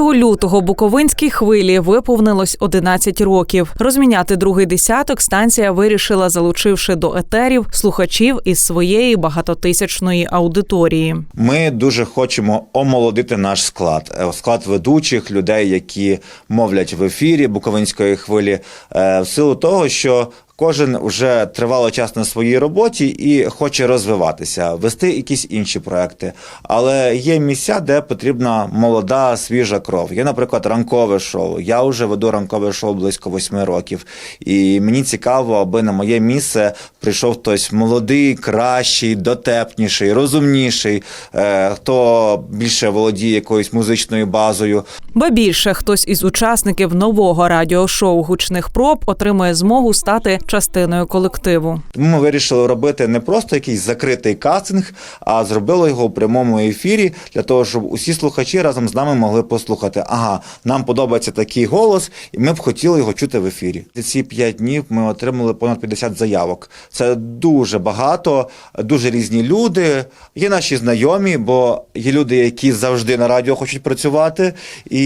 лютого Буковинській хвилі виповнилось 11 років. Розміняти другий десяток станція вирішила, залучивши до етерів слухачів із своєї багатотисячної аудиторії. Ми дуже хочемо омолодити наш склад, Е, склад ведучих людей, які мовлять в ефірі Буковинської хвилі, е, в силу того, що. Кожен вже тривало час на своїй роботі і хоче розвиватися, вести якісь інші проекти. Але є місця, де потрібна молода, свіжа кров. Є, наприклад, ранкове шоу. Я вже веду ранкове шоу близько восьми років. І мені цікаво, аби на моє місце прийшов хтось молодий, кращий, дотепніший, розумніший, е, хто більше володіє якоюсь музичною базою. Ба більше хтось із учасників нового радіошоу гучних проб отримує змогу стати частиною колективу. Ми вирішили робити не просто якийсь закритий кастинг, а зробили його в прямому ефірі для того, щоб усі слухачі разом з нами могли послухати. Ага, нам подобається такий голос, і ми б хотіли його чути в ефірі. За ці п'ять днів ми отримали понад 50 заявок. Це дуже багато, дуже різні люди. Є наші знайомі, бо є люди, які завжди на радіо хочуть працювати, і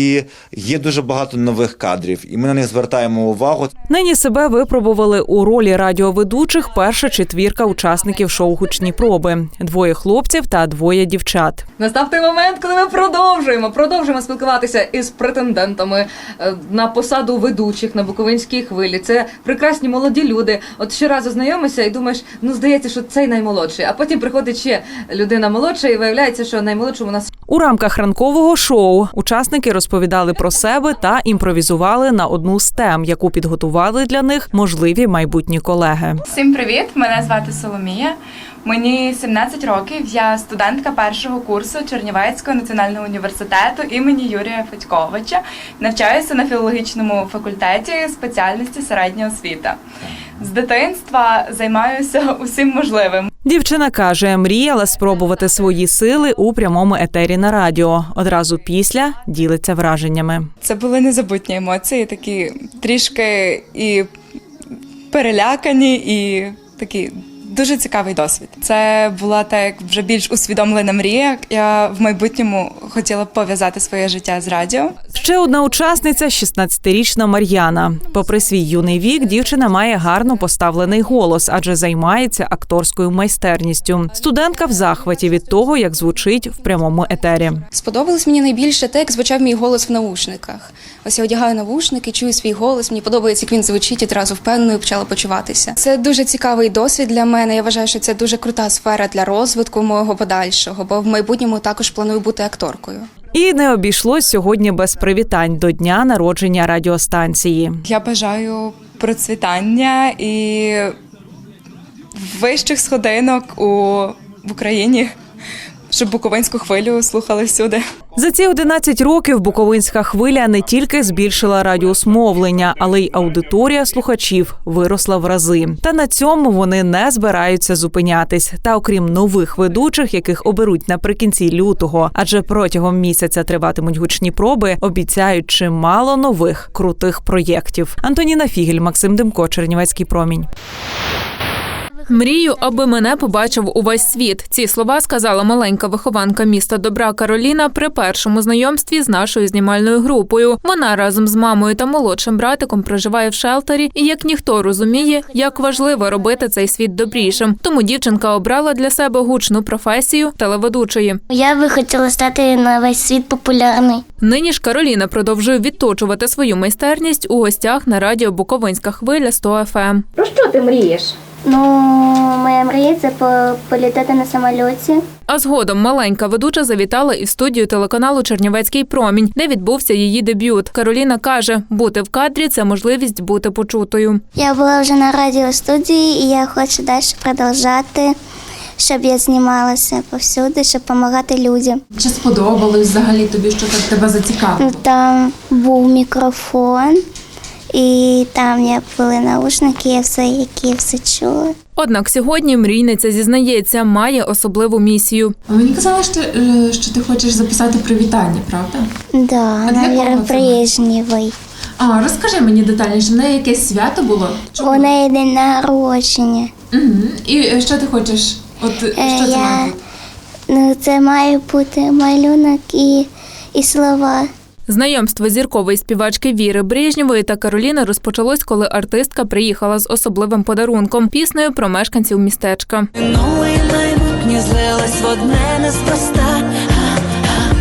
є дуже багато нових кадрів, і ми на них звертаємо увагу. Нині себе випробували у ролі радіоведучих перша четвірка учасників шоу гучні проби: двоє хлопців та двоє дівчат. Настав той момент, коли ми продовжуємо, продовжуємо спілкуватися із претендентами е, на посаду ведучих на Буковинській хвилі. Це прекрасні молоді люди. От щоразу знайомишся і думаєш, ну здається, що цей наймолодший. А потім приходить ще людина молодша, і виявляється, що наймолодшим у нас У рамках ранкового шоу учасники розповідали про себе та імпровізували на одну з тем, яку підготували для них можливі майбутні колеги. Всім привіт! Мене звати Соломія. Мені 17 років. Я студентка першого курсу Чернівецького національного університету імені Юрія Федьковича. Навчаюся на філологічному факультеті спеціальності середня освіта. З дитинства займаюся усім можливим. Дівчина каже, мріяла спробувати свої сили у прямому етері на радіо. Одразу після ділиться враженнями. Це були незабутні емоції, такі трішки і перелякані, і такі. Дуже цікавий досвід. Це була так як вже більш усвідомлена мрія. Я в майбутньому хотіла б пов'язати своє життя з радіо. Ще одна учасниця 16-річна Мар'яна. Попри свій юний вік, дівчина має гарно поставлений голос, адже займається акторською майстерністю. Студентка в захваті від того, як звучить в прямому етері. Сподобалось мені найбільше те, як звучав мій голос в наушниках. Ось я одягаю навушники, чую свій голос. Мені подобається, як він звучить, і одразу впевнено почала почуватися. Це дуже цікавий досвід для мене. Я вважаю, що це дуже крута сфера для розвитку мого подальшого, бо в майбутньому також планую бути акторкою. І не обійшлось сьогодні без привітань до дня народження радіостанції. Я бажаю процвітання і вищих сходинок у в Україні, щоб Буковинську хвилю слухали всюди. За ці 11 років Буковинська хвиля не тільки збільшила радіус мовлення, але й аудиторія слухачів виросла в рази. Та на цьому вони не збираються зупинятись. Та окрім нових ведучих, яких оберуть наприкінці лютого, адже протягом місяця триватимуть гучні проби, обіцяють чимало нових крутих проєктів. Антоніна Фігель, Максим Демко, Чернівецький промінь. Мрію, аби мене побачив увесь світ. Ці слова сказала маленька вихованка міста Добра Кароліна при першому знайомстві з нашою знімальною групою. Вона разом з мамою та молодшим братиком проживає в шелтері і як ніхто розуміє, як важливо робити цей світ добрішим. Тому дівчинка обрала для себе гучну професію телеведучої. Я би хотіла стати на весь світ популярний. Нині ж Кароліна продовжує відточувати свою майстерність у гостях на радіо Буковинська хвиля 100 ФМ. Про що ти мрієш? Ну, моя мрія це політати на самольоті. А згодом маленька ведуча завітала і в студію телеканалу Чернівецький промінь, де відбувся її дебют. Кароліна каже, бути в кадрі це можливість бути почутою. Я була вже на радіостудії, і я хочу далі продовжати, щоб я знімалася повсюди, щоб допомагати людям. Чи сподобалось взагалі тобі, що так тебе зацікавило? Там був мікрофон, і там я були наушники, я все, які все чула. Однак сьогодні мрійниця зізнається, має особливу місію. А Мені казали, що, е, що ти хочеш записати привітання, правда? Да, на? Брежнєвої. А розкажи мені детальніше, в неї якесь свято було? Чому? У неї день народження. Угу. І е, що ти хочеш? От Е, що це я- має бути? Ну, це має бути малюнок і, і слова. Знайомство зіркової співачки Віри Брежнєвої та Кароліни розпочалось, коли артистка приїхала з особливим подарунком піснею про мешканців містечка. Минуле і майбутнє злилось в одне неспроста, А-а,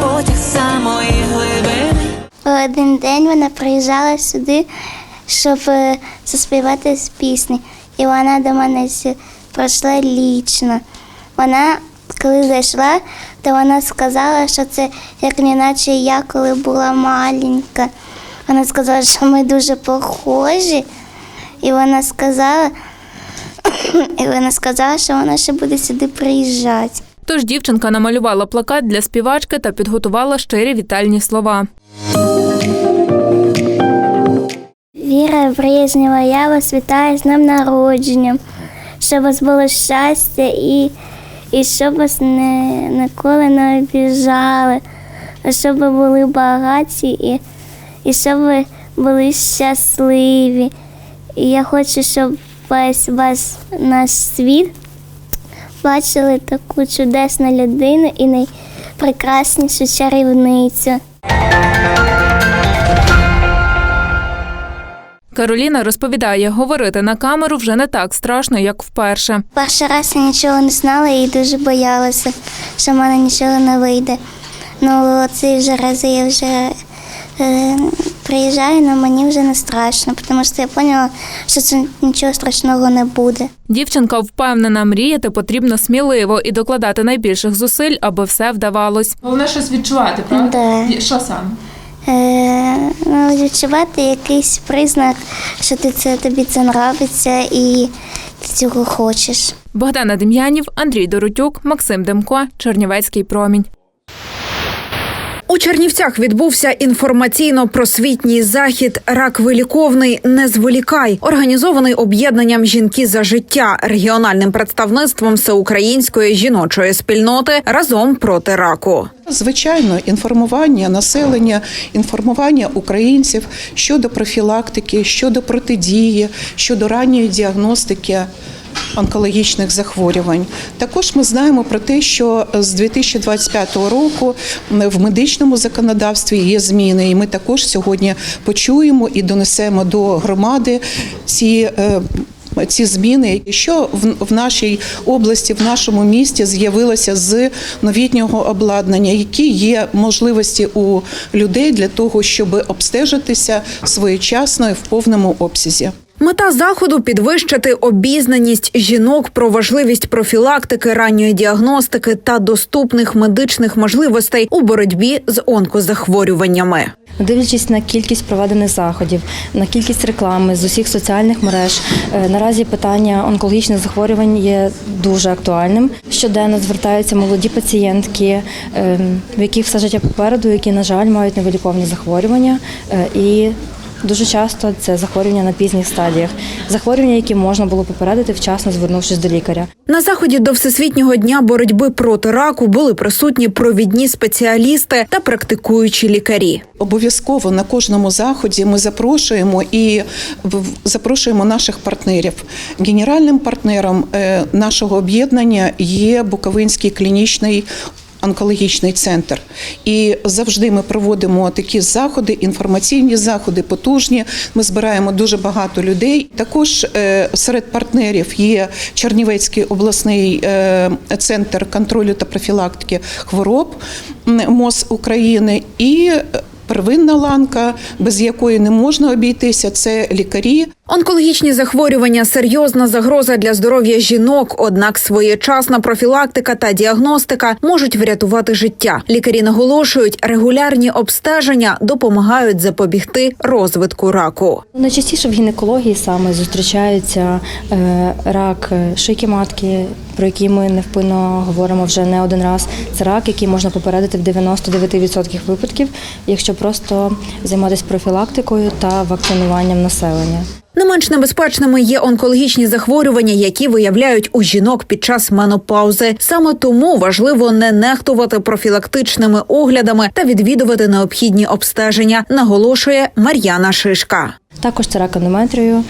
потяг самої глибини. Один день вона приїжджала сюди, щоб е, заспівати з пісні. І вона до мене прийшла лічно. Вона, коли зайшла, то вона сказала, що це як неначе я, коли була маленька. Вона сказала, що ми дуже похожі. І вона сказала, і вона сказала, що вона ще буде сюди приїжджати. Тож дівчинка намалювала плакат для співачки та підготувала щирі вітальні слова. Віра Брежнєва, я вас вітаю з днем народження, щоб у вас було щастя і, і щоб вас не, ніколи не обіжали, а щоб ви були багаті і, і щоб ви були щасливі. І я хочу, щоб весь ваш наш світ бачили таку чудесну людину і найпрекраснішу чарівницю. Кароліна розповідає, говорити на камеру вже не так страшно, як вперше. Перший раз я нічого не знала і дуже боялася, що в мене нічого не вийде. Ну, ці вже рази я вже е, приїжджаю, але мені вже не страшно, тому що я зрозуміла, що це нічого страшного не буде. Дівчинка впевнена, мріяти потрібно сміливо і докладати найбільших зусиль, аби все вдавалось. Головне щось відчувати, правда? Да. Що саме? Ну, відчувати якийсь признак, що ти це, тобі це нравиться і ти цього хочеш. Богдана Дем'янів, Андрій Доротюк, Максим Демко, Чернівецький промінь. У Чернівцях відбувся інформаційно-просвітній захід Рак виліковний не зволікай, організований об'єднанням Жінки за життя регіональним представництвом всеукраїнської жіночої спільноти разом проти раку. Звичайно, інформування населення, інформування українців щодо профілактики, щодо протидії, щодо ранньої діагностики. Онкологічних захворювань також ми знаємо про те, що з 2025 року в медичному законодавстві є зміни, і ми також сьогодні почуємо і донесемо до громади ці. е, ці зміни, що в, нашій області, в нашому місті з'явилося з новітнього обладнання, які є можливості у людей для того, щоб обстежитися своєчасно і в повному обсязі. Мета заходу підвищити обізнаність жінок про важливість профілактики, ранньої діагностики та доступних медичних можливостей у боротьбі з онкозахворюваннями. Дивлячись на кількість проведених заходів, на кількість реклами з усіх соціальних мереж, е, наразі питання онкологічних захворювань є дуже актуальним. Щоденно звертаються молоді пацієнтки, е, в яких все життя попереду, які, на жаль, мають невиліковні захворювання е, і. Дуже часто це захворювання на пізніх стадіях, захворювання, які можна було попередити вчасно, звернувшись до лікаря. На заході до всесвітнього дня боротьби проти раку були присутні провідні спеціалісти та практикуючі лікарі. Обов'язково на кожному заході ми запрошуємо і в- запрошуємо наших партнерів. Генеральним партнером е, нашого об'єднання є Буковинський клінічний. Онкологічний центр, і завжди ми проводимо такі заходи, інформаційні заходи, потужні. Ми збираємо дуже багато людей. Також е, серед партнерів є Чернівецький обласний е, центр контролю та профілактики хвороб МОЗ України і е, Первинна ланка, без якої не можна обійтися, це лікарі. Онкологічні захворювання серйозна загроза для здоров'я жінок. Однак своєчасна профілактика та діагностика можуть врятувати життя. Лікарі наголошують, регулярні обстеження допомагають запобігти розвитку раку. Найчастіше в гінекології саме зустрічається е, рак е, шийки матки, про який ми невпинно говоримо вже не один раз. Це рак, який можна попередити в 99% випадків, якщо просто займатися профілактикою та вакцинуванням населення. Не менш небезпечними є онкологічні захворювання, які виявляють у жінок під час менопаузи. Саме тому важливо не нехтувати профілактичними оглядами та відвідувати необхідні обстеження, наголошує Мар'яна Шишка. Також це рак ендометрію.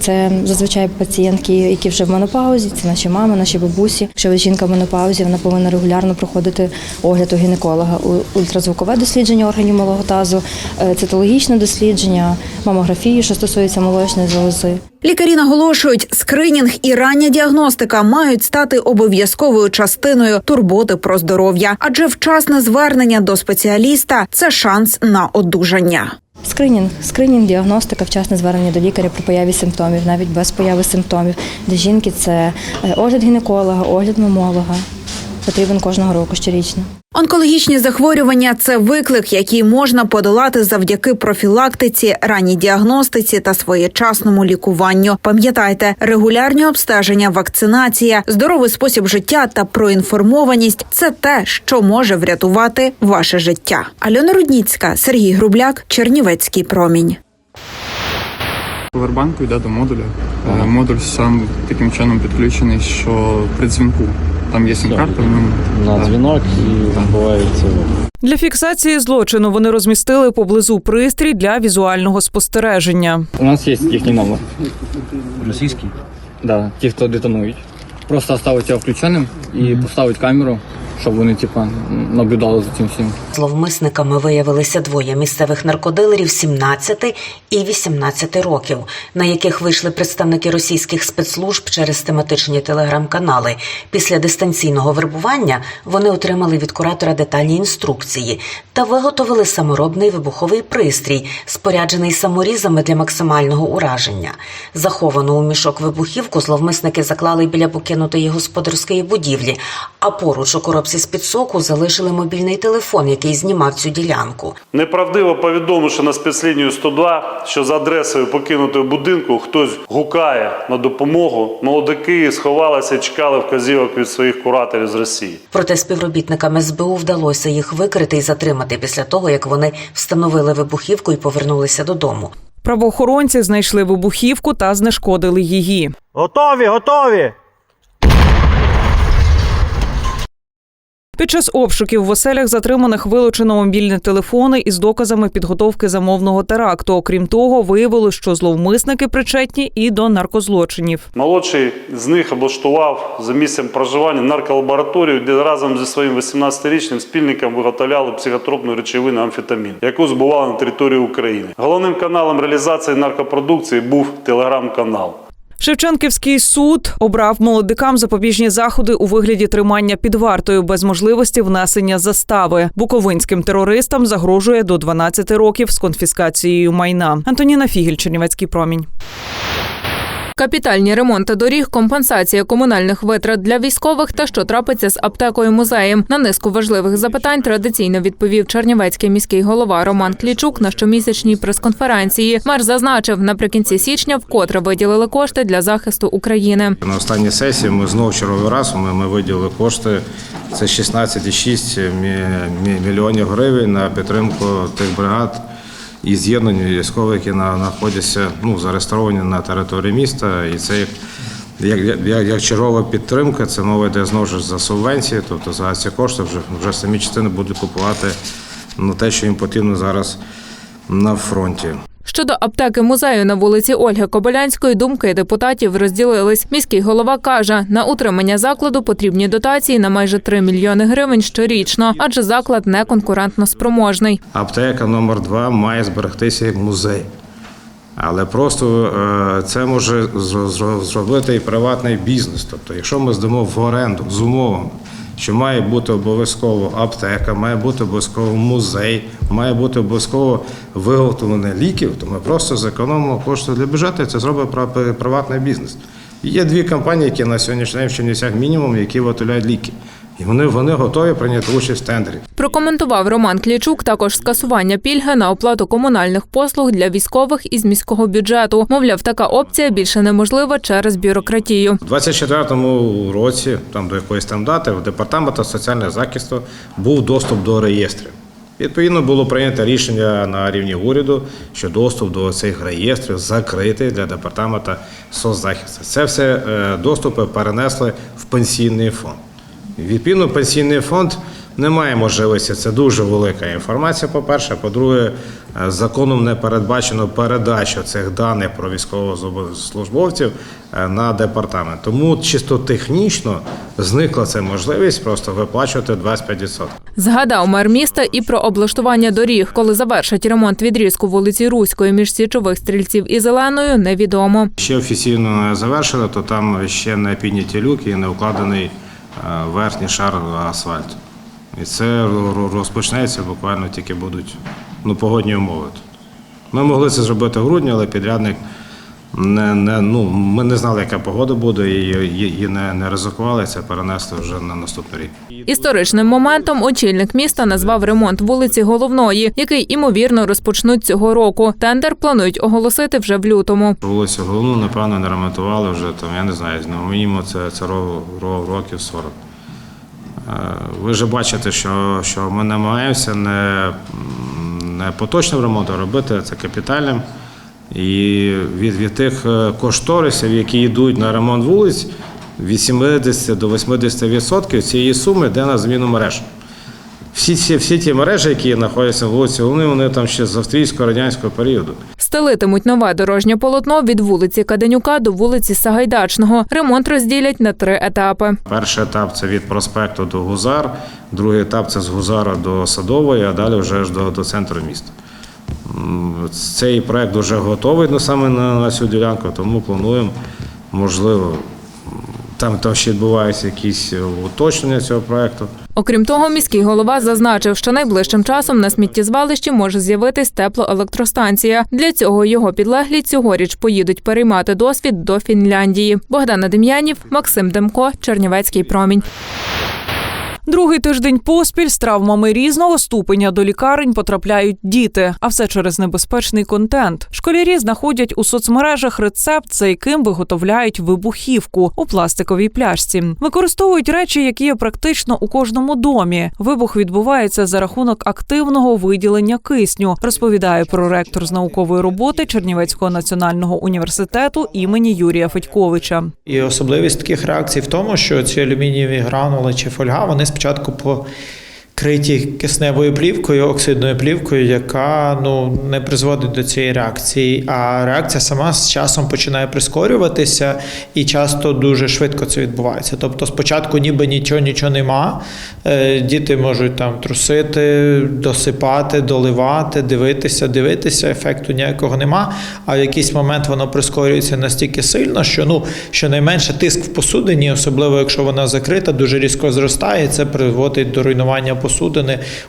Це зазвичай пацієнтки, які вже в менопаузі, це наші мами, наші бабусі. Якщо жінка в менопаузі, вона повинна регулярно проходити огляд у гінеколога, ультразвукове дослідження органів малого тазу, е, цитологічне дослідження, мамографію, що стосується молочної залози. Лікарі наголошують, скринінг і рання діагностика мають стати обов'язковою частиною турботи про здоров'я, адже вчасне звернення до спеціаліста це шанс на одужання. Скринінг, скринінг, діагностика, вчасне звернення до лікаря при появі симптомів, навіть без появи симптомів. Для жінки це е, огляд гінеколога, огляд мамолога. Потрібен кожного року щорічно. Онкологічні захворювання це виклик, який можна подолати завдяки профілактиці, ранній діагностиці та своєчасному лікуванню. Пам'ятайте, регулярні обстеження, вакцинація, здоровий спосіб життя та проінформованість це те, що може врятувати ваше життя. Альона Рудніцька, Сергій Грубляк, Чернівецький промінь. Повербанку йде до модуля. Е, Модуль сам таким чином підключений, що при дзвінку там є сім-карта на дзвінок і відбувається. Для фіксації злочину вони розмістили поблизу пристрій для візуального спостереження. У нас є їхній номер. Російський? Да, ті, хто детонують. Просто оставить його включеним і поставить камеру, щоб вони типа наблюдали за цим всім. Зловмисниками виявилися двоє місцевих наркодилерів 17 і 18 років, на яких вийшли представники російських спецслужб через тематичні телеграм-канали. Після дистанційного вербування вони отримали від куратора детальні інструкції та виготовили саморобний вибуховий пристрій, споряджений саморізами для максимального ураження. Заховану у мішок вибухівку зловмисники заклали біля покинутої господарської будівлі, а поруч у коробці з під соку залишили мобільний телефон, який знімав цю ділянку. Неправдиво повідомивши на спецлінію 102, що за адресою покинутого будинку хтось гукає на допомогу, молодики сховалися і чекали вказівок від своїх кураторів з Росії. Проте співробітникам СБУ вдалося їх викрити і затримати після того, як вони встановили вибухівку і повернулися додому. Правоохоронці знайшли вибухівку та знешкодили її. Готові, готові! Під час обшуків в оселях затриманих вилучено мобільні телефони із доказами підготовки замовного теракту. Окрім того, виявилось, що зловмисники причетні і до наркозлочинів. Молодший з них облаштував за місцем проживання нарколабораторію, де разом зі своїм 18-річним спільником виготовляли психотропну речовину амфетамін, яку збували на території України. Головним каналом реалізації наркопродукції був телеграм-канал. Шевченківський суд обрав молодикам запобіжні заходи у вигляді тримання під вартою без можливості внесення застави. Буковинським терористам загрожує до 12 років з конфіскацією майна. Антоніна Фігіль, Чернівецький промінь. Капітальні ремонти доріг, компенсація комунальних витрат для військових та що трапиться з аптекою музеєм. На низку важливих запитань традиційно відповів Чернівецький міський голова Роман Клічук на щомісячній прес-конференції. Мер зазначив, наприкінці січня вкотре виділили кошти для захисту України. На останній сесії ми знову черговий раз ми, ми виділили кошти. Це 16,6 мі- мі- мільйонів гривень на підтримку тих бригад і з'єднань військових, які на- знаходяться ну, зареєстровані на території міста. І це як, як, як, чергова підтримка, це мова йде знову ж за субвенції, тобто за ці кошти вже, вже самі частини будуть купувати ну, те, що їм потрібно зараз на фронті. Щодо аптеки музею на вулиці Ольги Кобилянської, думки депутатів розділились. Міський голова каже, на утримання закладу потрібні дотації на майже 3 мільйони гривень щорічно, адже заклад не конкурентно спроможний. Аптека номер 2 має зберегтися як музей. Але просто е, це може зро- зро- зробити і приватний бізнес. Тобто, якщо ми здамо в оренду з умовами, що має бути обов'язково аптека, має бути обов'язково музей, має бути обов'язково виготовлення ліків, то ми просто зекономимо кошти для бюджету і це зробить приватний бізнес. Є дві компанії, які на сьогоднішній день в Чернівцях мінімум, які виготовляють ліки. І вони, вони готові прийняти участь в тендері. Прокоментував Роман Клічук також скасування пільги на оплату комунальних послуг для військових із міського бюджету. Мовляв, така опція більше неможлива через бюрократію. У 24-му році, там до якоїсь там дати, в департаменту соціального захисту був доступ до реєстрів. Відповідно, було прийнято рішення на рівні уряду, що доступ до цих реєстрів закритий для департаменту соцзахисту. Це все е, доступи перенесли в пенсійний фонд. Відповідно, пенсійний фонд Немає можливості. Це дуже велика інформація. По-перше, по-друге, е, законом не передбачено передачу цих даних про військовослужбовців е, на департамент. Тому чисто технічно зникла ця можливість просто виплачувати 25%. Згадав мер міста і про облаштування доріг, коли завершать ремонт відрізку вулиці Руської між січових стрільців і зеленою, невідомо. Ще офіційно не завершено, то там ще не підняті люки і не укладений верхній шар асфальту. І це ро- ро- розпочнеться буквально тільки будуть ну, погодні умови. Ми могли це зробити в грудні, але підрядник не, не, ну, ми не знали, яка погода буде, і, і, і не, не ризикували це перенести вже на наступний рік. Історичним моментом очільник міста назвав ремонт вулиці головної, який імовірно розпочнуть цього року. Тендер планують оголосити вже в лютому. Вулицю головну, напевно, не ремонтували вже там, я не знаю, мінімум це, це ро- ро- років 40. Е, Ви вже бачите, що, що ми намагаємося не, не поточним ремонтом робити, це капітальним. І від, від тих е, кошторисів, які йдуть на ремонт вулиць, від 70 до 80% цієї суми йде на зміну мереж. Всі, всі, всі ті мережі, які знаходяться в вулиці Головни, вони там ще з австрійсько-радянського періоду. Стелитимуть нове дорожнє полотно від вулиці Каденюка до вулиці Сагайдачного. Ремонт розділять на три етапи. Перший етап це від проспекту до Гузар, другий етап це з Гузара до Садової, а далі вже ж до, до центру міста. Цей проект вже готовий ну, саме на, на цю ділянку, тому плануємо, можливо, там, там ще відбуваються якісь уточнення цього проекту. Окрім того, міський голова зазначив, що найближчим часом на сміттєзвалищі може з'явитись теплоелектростанція. Для цього його підлеглі цьогоріч поїдуть переймати досвід до Фінляндії. Богдана Дем'янів, Максим Демко, Чернівецький промінь. Другий тиждень поспіль з травмами різного ступеня до лікарень потрапляють діти, а все через небезпечний контент. Школярі знаходять у соцмережах рецепт, за яким виготовляють вибухівку у пластиковій пляшці. Використовують речі, які є практично у кожному домі. Вибух відбувається за рахунок активного виділення кисню, розповідає проректор з наукової роботи Чернівецького національного університету імені Юрія Федьковича. І особливість таких реакцій в тому, що ці алюмінієві гранули чи фольга вони спочатку покриті кисневою плівкою, оксидною плівкою, яка ну не призводить до цієї реакції. А реакція сама з часом починає прискорюватися, і часто дуже швидко це відбувається. Тобто, спочатку, ніби нічого, нічого нема. е, Діти можуть там трусити, досипати, доливати, дивитися, дивитися. Ефекту ніякого нема. А в якийсь момент воно прискорюється настільки сильно, що ну щонайменше тиск в посудині, особливо якщо вона закрита, дуже різко зростає. і Це приводить до руйнування посудини,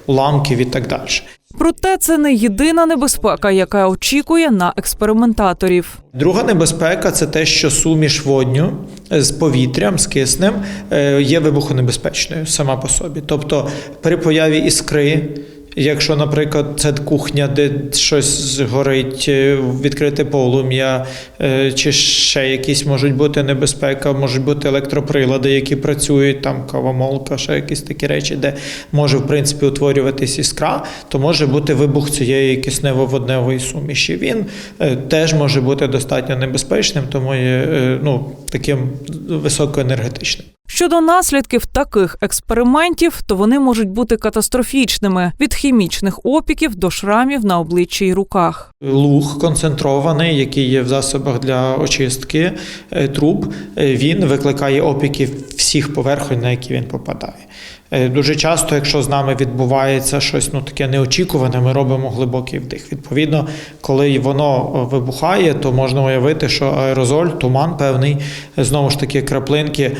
уламків і так далі. Проте це не єдина небезпека, яка очікує на експериментаторів. Друга небезпека це те, що суміш водню з повітрям, з киснем е, є вибухонебезпечною сама по собі. Тобто при появі іскри. Якщо, наприклад, це кухня, де щось горить, е, відкрите полум'я, е, чи ще якісь можуть бути небезпека, можуть бути електроприлади, які працюють, там кавомолка, ще якісь такі речі, де може в принципі утворюватись іскра, то може бути вибух цієї киснево-водневої суміші. Він е, теж може бути достатньо небезпечним, тому є ну, таким високоенергетичним. Щодо наслідків таких експериментів, то вони можуть бути катастрофічними від хімічних опіків до шрамів на обличчі й руках. Луг концентрований, який є в засобах для очистки е, труб, е, він викликає опіки всіх поверхонь, на які він попадає. Е, Дуже часто, якщо з нами відбувається щось ну таке неочікуване, ми робимо глибокий вдих. Відповідно, коли воно е, вибухає, то можна уявити, що аерозоль, туман певний, е, знову ж таки, краплинки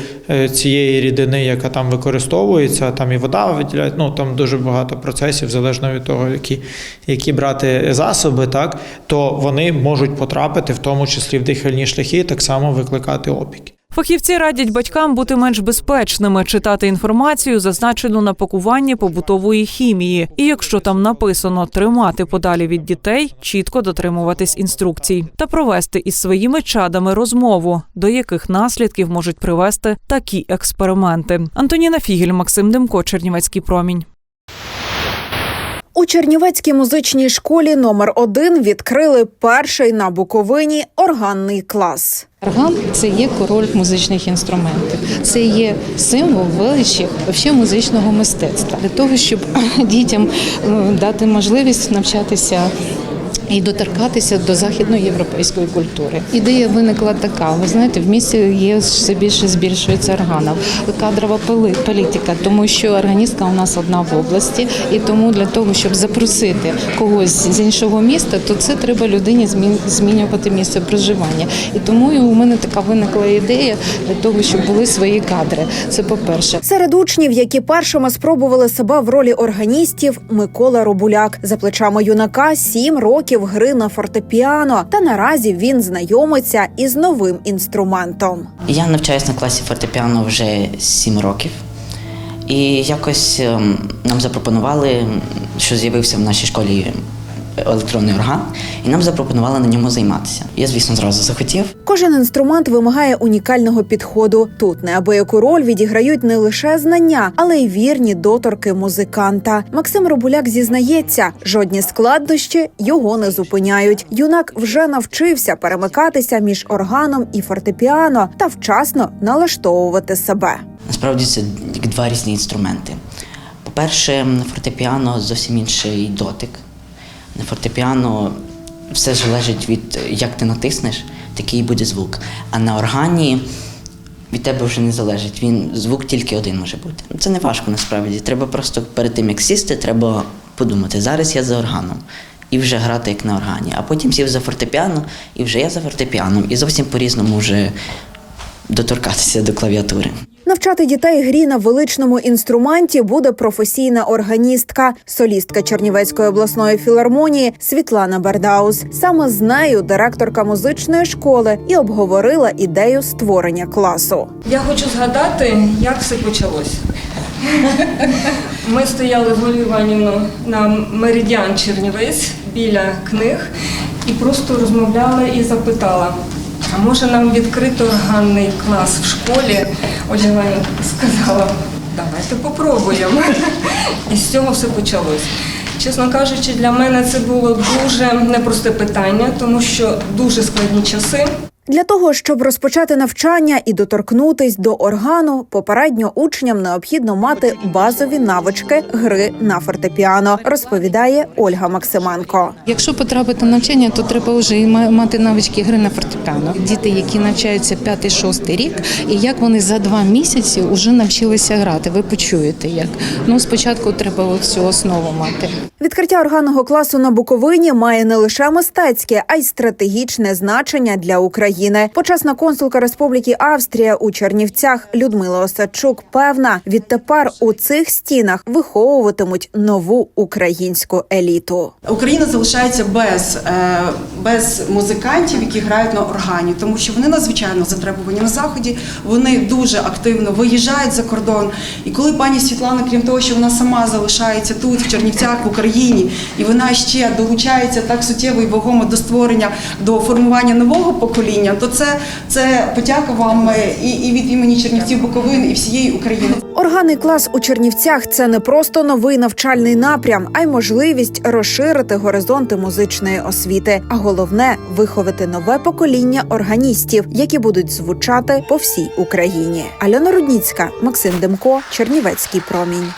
цієї рідини, яка там використовується, там і вода виділяє, ну там дуже багато процесів, залежно від того, які, які брати засоби, так то вони можуть потрапити, в тому числі в дихальні шляхи, так само викликати опіки. Фахівці радять батькам бути менш безпечними, читати інформацію, зазначену на пакуванні побутової хімії. І якщо там написано тримати подалі від дітей, чітко дотримуватись інструкцій та провести із своїми чадами розмову, до яких наслідків можуть привести такі експерименти. Антоніна Фігель, Максим Демко, Чернівецький промінь. У Чернівецькій музичній школі номер 1 відкрили перший на Буковині органний клас. Орган це є король музичних інструментів. Це є символ величі музичного мистецтва для того, щоб дітям дати можливість навчатися. І доторкатися до західноєвропейської культури. Ідея виникла така: ви знаєте, в місті є все більше збільшується органів. Кадрова політика, тому що органістка у нас одна в області, і тому для того, щоб запросити когось з іншого міста, то це треба людині змін- змінювати місце проживання. І тому у мене така виникла ідея для того, щоб були свої кадри. Це по-перше. Серед учнів, які першими спробували себе в ролі органістів, Микола Робуляк. За плечами юнака сім років гри на фортепіано. Та наразі він знайомиться із новим інструментом. Я навчаюся на класі фортепіано вже 7 років. І якось ем, нам запропонували, що з'явився в нашій школі електронний орган, і нам запропонували на ньому займатися. Я, звісно, зразу захотів. Кожен інструмент вимагає унікального підходу. Тут неабияку роль відіграють не лише знання, але й вірні доторки музиканта. Максим Робуляк зізнається, жодні складнощі його не зупиняють. Юнак вже навчився перемикатися між органом і фортепіано та вчасно налаштовувати себе. Насправді це два різні інструменти. По-перше, фортепіано зовсім інший дотик. На фортепіано все залежить від як ти натиснеш, такий буде звук. А на органі від тебе вже не залежить. Він звук тільки один може бути. Це не важко насправді. Треба просто перед тим, як сісти, треба подумати, зараз я за органом. І вже грати як на органі, а потім сів за фортепіано, і вже я за фортепіаном, і зовсім по-різному вже доторкатися до клавіатури. Навчати дітей грі на величному інструменті буде професійна органістка, солістка Чернівецької обласної філармонії Світлана Бердаус. Саме з нею директорка музичної школи і обговорила ідею створення класу. Я хочу згадати, як все почалося. Ми стояли з Олею Іванівною на Меридіан Чернівець біля книг і просто розмовляли і запитала. А може нам відкрити органний клас в школі? Іванівна сказала, давайте попробуємо. І з цього все почалось. Чесно кажучи, для мене це було дуже непросте питання, тому що дуже складні часи. Для того щоб розпочати навчання і доторкнутись до органу, попередньо учням необхідно мати базові навички гри на фортепіано, розповідає Ольга Максименко. Якщо потрапити на навчання, то треба вже і мати навички гри на фортепіано. Діти, які навчаються 5-6 рік, і як вони за два місяці вже навчилися грати. Ви почуєте, як ну спочатку треба цю основу мати. Відкриття органного класу на Буковині має не лише мистецьке, а й стратегічне значення для України. Почесна консулка Республіки Австрія у Чернівцях Людмила Осадчук певна, відтепер у цих стінах виховуватимуть нову українську еліту. Україна залишається без, е, без музикантів, які грають на органі, тому що вони надзвичайно затребувані на заході. Вони дуже активно виїжджають за кордон. І коли пані Світлана, крім того, що вона сама залишається тут, в Чернівцях, в Україні, і вона ще долучається так суттєво і вагомо до створення, до формування нового покоління, то це, це подяка вам е, і, і від імені Чернівців Буковини, і всієї України. Органний клас у Чернівцях це не просто новий навчальний напрям, а й можливість розширити горизонти музичної освіти. А головне виховати нове покоління органістів, які будуть звучати по всій Україні. Альона Рудніцька, Максим Демко, Чернівецький промінь.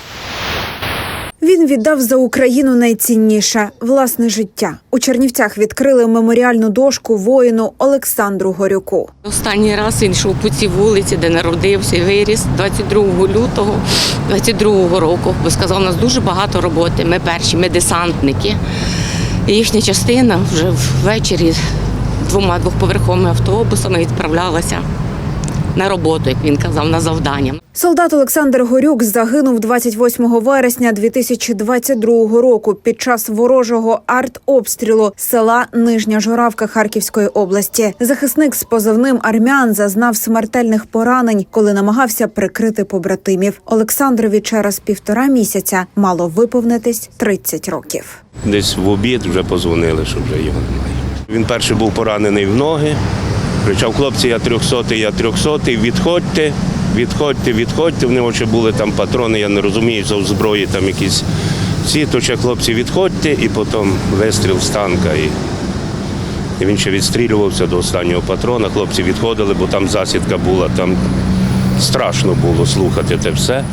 Він віддав за Україну найцінніше власне життя. У Чернівцях відкрили меморіальну дошку воїну Олександру Горюку. Останній раз він йшов по цій вулиці, де народився і виріс 22 лютого 22 року. Бо сказав, у нас дуже багато роботи. Ми перші, ми десантники. Їхня частина вже ввечері двома двохповерховими автобусами відправлялася на роботу, як він казав, на завдання. Солдат Олександр Горюк загинув 28 вересня 2022 року під час ворожого артобстрілу села Нижня Журавка Харківської області. Захисник з позивним армян зазнав смертельних поранень, коли намагався прикрити побратимів. Олександрові через півтора місяця мало виповнитись 30 років. Десь в обід вже позвонили, що вже його немає. Він перший був поранений в ноги. Кричав, хлопці, я трьохсотий, я трьохсотий, відходьте, відходьте, відходьте. В нього ще були там патрони, я не розумію, в зброї там якісь Світоче, хлопці, відходьте, і потім вистріл з танка. І, і він ще відстрілювався до останнього патрона. Хлопці відходили, бо там засідка була, там страшно було слухати те все.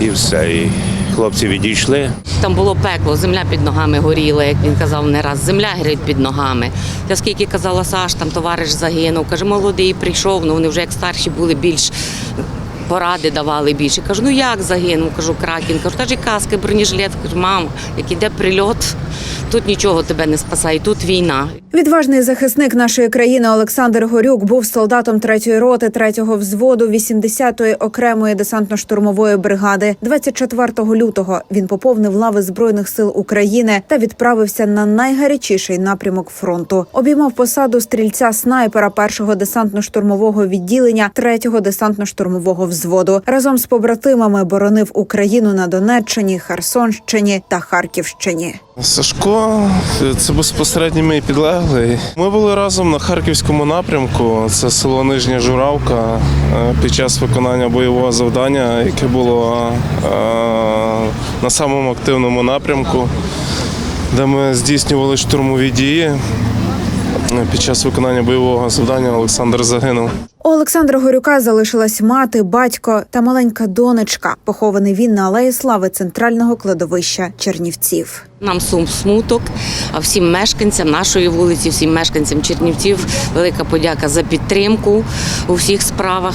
І все. І хлопці відійшли. Там було пекло, земля під ногами горіла, як він казав не раз. Земля горить під ногами. Я скільки казала Саш, там товариш загинув. Каже, молодий прийшов, ну вони вже як старші були більш. Поради давали більше. Кажу, ну як загинув? Кажу, кракін. Кажу, та ж і каски, бронежилет. Кажу, мам, як іде прильот, тут нічого тебе не спасає, тут війна. Відважний захисник нашої країни Олександр Горюк був солдатом 3-ї роти 3-го взводу 80-ї окремої десантно-штурмової бригади. 24 лютого він поповнив лави збройних сил України та відправився на найгарячіший напрямок фронту. Обіймав посаду стрільця снайпера 1-го десантно-штурмового відділення 3-го десантно-штурмового взводу. Разом з побратимами боронив Україну на Донеччині, Херсонщині та Харківщині. Сашко, це безпосередньо мій підлеглий. Ми були разом на харківському напрямку. Це село Нижня Журавка е, під час виконання бойового завдання, яке було е, на самому активному напрямку, де ми здійснювали штурмові дії. Під час виконання бойового завдання Олександр загинув. У Олександра Горюка залишилась мати, батько та маленька донечка. Похований він на алеї слави центрального кладовища Чернівців. Нам сум смуток, а всім мешканцям нашої вулиці, всім мешканцям Чернівців велика подяка за підтримку у всіх справах.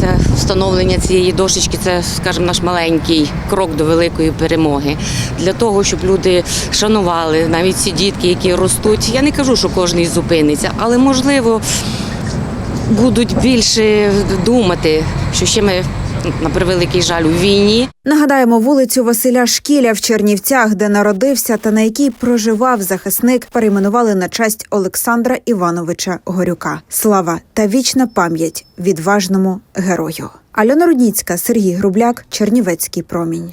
Це встановлення цієї дошечки, це, скажімо, наш маленький крок до великої перемоги. Для того, щоб люди шанували навіть ці дітки, які ростуть. Я не кажу, що кожен зупиниться, але можливо будуть більше думати, що ще ми на превеликий жаль у війні. Нагадаємо вулицю Василя Шкіля в Чернівцях, де народився та на якій проживав захисник, перейменували на честь Олександра Івановича Горюка. Слава та вічна пам'ять відважному герою. Альона Рудніцька, Сергій Грубляк, Чернівецький промінь.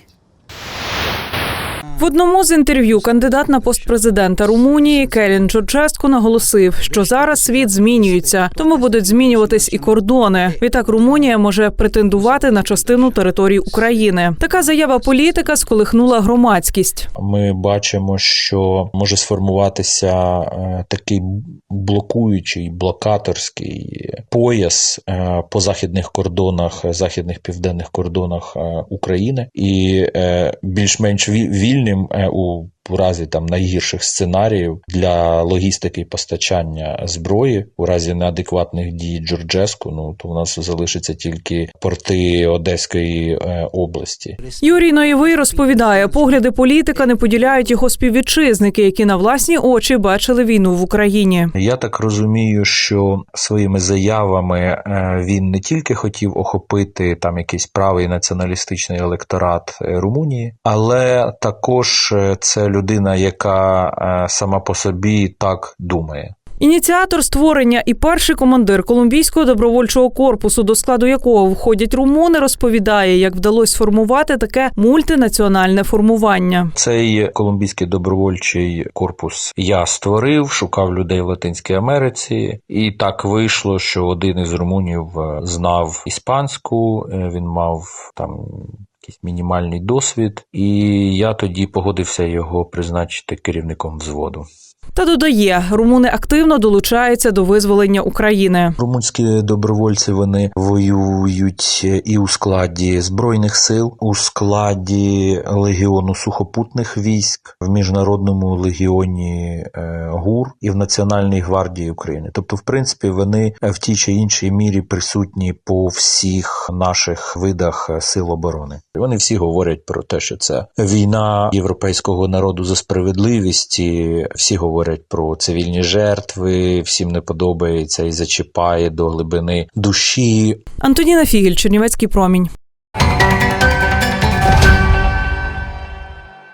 В одному з інтерв'ю кандидат на пост президента Румунії Келін Джорджеску наголосив, що зараз світ змінюється, тому будуть змінюватись і кордони. Відтак Румунія може претендувати на частину території України. Така заява політика сколихнула громадськість. Ми бачимо, що може сформуватися е, такий блокуючий блокаторський пояс е, по західних кордонах, західних південних кордонах е, України, і е, більш-менш him at will у разі там найгірших сценаріїв для логістики і постачання зброї у разі неадекватних дій Джорджеску. Ну то в нас залишиться тільки порти Одеської е, області. Юрій Ноєвий розповідає, погляди політика не поділяють його співвітчизники, які на власні очі бачили війну в Україні. Я так розумію, що своїми заявами е, він не тільки хотів охопити там якийсь правий націоналістичний електорат е, Румунії, але також це людина, яка е, сама по собі так думає. Ініціатор створення і перший командир колумбійського добровольчого корпусу, до складу якого входять румуни, розповідає, як вдалося сформувати таке мультинаціональне формування. Цей колумбійський добровольчий корпус я створив, шукав людей в Латинській Америці, і так вийшло, що один із румунів е, знав іспанську, е, він мав там. Якийсь мінімальний досвід, і я тоді погодився його призначити керівником взводу. Та додає, румуни активно долучаються до визволення України. Румунські добровольці вони воюють і у складі збройних сил, у складі легіону сухопутних військ, в міжнародному легіоні е, ГУР і в Національній гвардії України. Тобто, в принципі, вони в тій чи іншій мірі присутні по всіх наших видах сил оборони. Вони всі говорять про те, що це війна європейського народу за справедливість. І всі говорять про цивільні жертви. Всім не подобається і зачіпає до глибини душі. Антоніна Фігель, Чернівецький промінь.